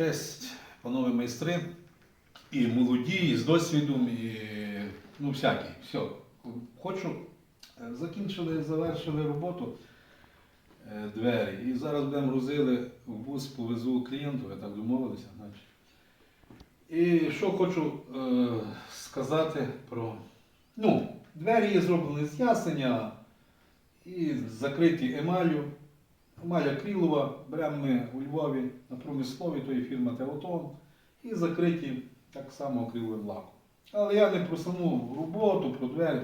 честь, панове майстри, і молоді, і з досвідом, і ну, всякі. Все. Хочу, е, закінчили, завершили роботу е, двері. І зараз будемо грузили в бус, повезу клієнту, ви так домовилися, значить. І що хочу е, сказати про. Ну, двері є зроблені з ясеня і закриті емаллю. Емаль акрилова, беремо у Львові на промислові, то є фірма Теотон, і закриті так само акриловим лаком. Але я не про саму роботу, про двері.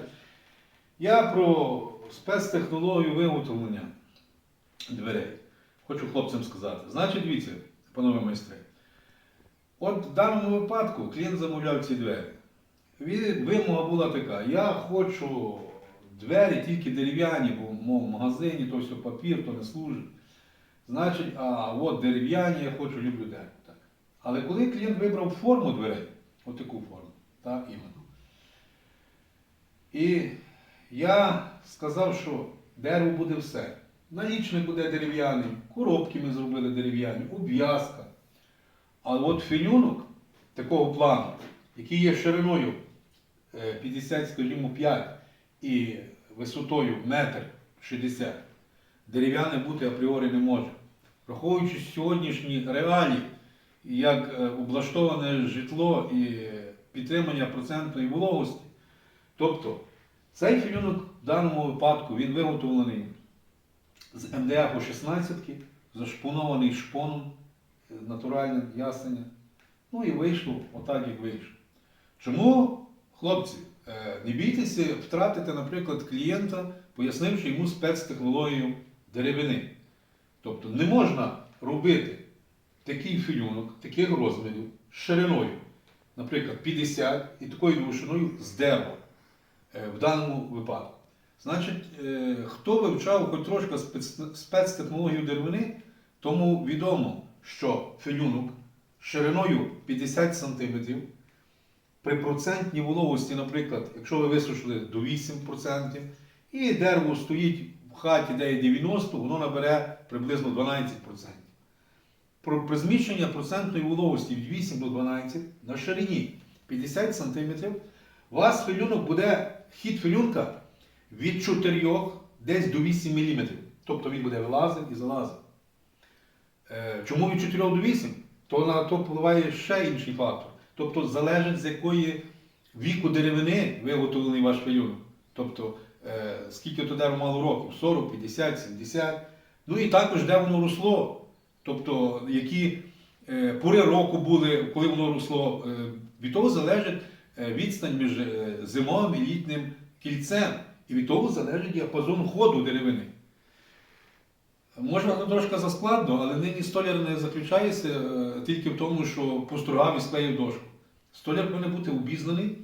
Я про спецтехнологію виготовлення дверей. Хочу хлопцям сказати. Значить, дивіться, панове майстри. От в даному випадку клієнт замовляв ці двері. Вимога була така: я хочу двері тільки дерев'яні, бо мов в магазині, то все папір, то не служить. Значить, а от дерев'яні, я хочу, люблю дерево. Так. Але коли клієнт вибрав форму дверей, отаку форму, так, іменно. І я сказав, що дерево буде все. Налічник буде дерев'яний, коробки ми зробили дерев'яні, обв'язка. А от фенюнок такого плану, який є шириною е, 50, скажімо, 5 і висотою метр. 60. Дерев'яне бути апріорі не може. Враховуючи сьогоднішні реалії, як е, облаштоване житло і підтримання процентної вологості, тобто цей філюнок в даному випадку він виготовлений з МДФ 16 зашпонований шпоном, е, натуральним ясення. Ну і вийшло отак, як вийшло. Чому, хлопці? Не бійтеся втратити, наприклад, клієнта, пояснивши йому спецтехнологію деревини. Тобто не можна робити такий філюнок, таких розмірів, шириною, наприклад, 50 і такою довжиною з дерева е, в даному випадку. Значить, е, хто вивчав хоч трошки спецтехнологію деревини, тому відомо, що філюнок шириною 50 см при процентній вологості, наприклад, якщо ви висушили до 8%, і дерево стоїть в хаті, де є 90, воно набере приблизно 12%. Про при зміщення процентної вологості від 8 до 12 на ширині 50 см, у вас філюнок буде хід філюнка від 4 десь до 8 мм. Тобто він буде вилазити і залазити. Е, Чому від 4 до 8? То на то впливає ще інший фактор. Тобто залежить з якої віку деревини виготовлений ваш філюнок. Тобто е, скільки то дерево мало років? 40, 50, 70. Ну і також де воно росло. Тобто які е, пори року були, коли воно росло. Е, від того залежить е, відстань між е, зимовим і літнім кільцем. І від того залежить діапазон ходу деревини. Ну, трошки заскладно, але нині столяр не заключається е, тільки в тому, що постругав і склеїв дошку. Столяр повинен бути обізнаний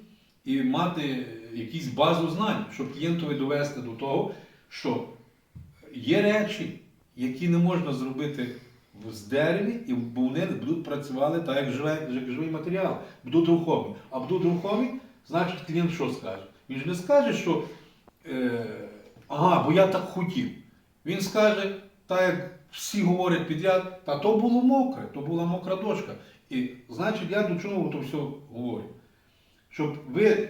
і мати якусь базу знань, щоб клієнтові довести до того, що є речі, які не можна зробити з дереві, і вони будуть працювати так, як живий, як живий матеріал, будуть рухомі. А будуть рухомі, значить клієнт що скаже? Він ж не скаже, що е, ага, бо я так хотів. Він скаже, так як всі говорять підряд, та то було мокре, то була мокра дошка. І значить, я до чого то все говорю? Щоб ви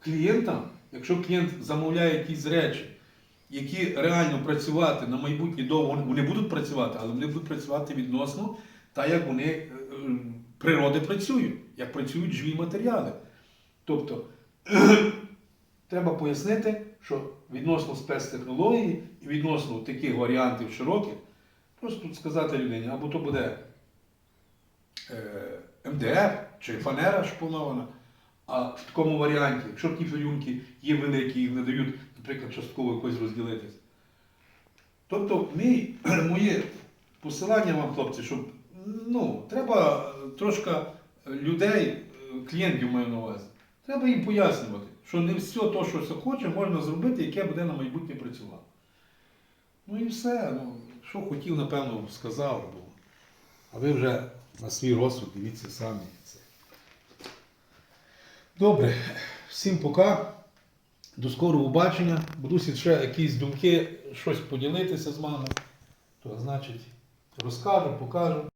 клієнтам, якщо клієнт замовляє якісь речі, які реально працювати на майбутнє довго, вони- будуть працювати, але вони будуть працювати відносно так, як вони е, природи працюють, як працюють живі матеріали. Тобто треба пояснити, що відносно спецтехнології і відносно таких варіантів широких, просто сказати людині, або то буде е, МДФ чи фанера шпонована, а в такому варіанті, якщо ті філюнки є великі і не дають, наприклад, частково якось розділитись. Тобто мій, моє посилання вам, хлопці, щоб ну, треба трошки людей, е, клієнтів маю на увазі, треба їм пояснювати, що не все те, що все хоче, можна зробити, яке буде на майбутнє працювати. Ну і все. Ну, що хотів, напевно, сказав. А ви вже на свій розсуд дивіться самі. Це. Добре, всім пока. До скорого побачення. Буду ще якісь думки, щось поділитися з вами. То значить, розкажу, покажу.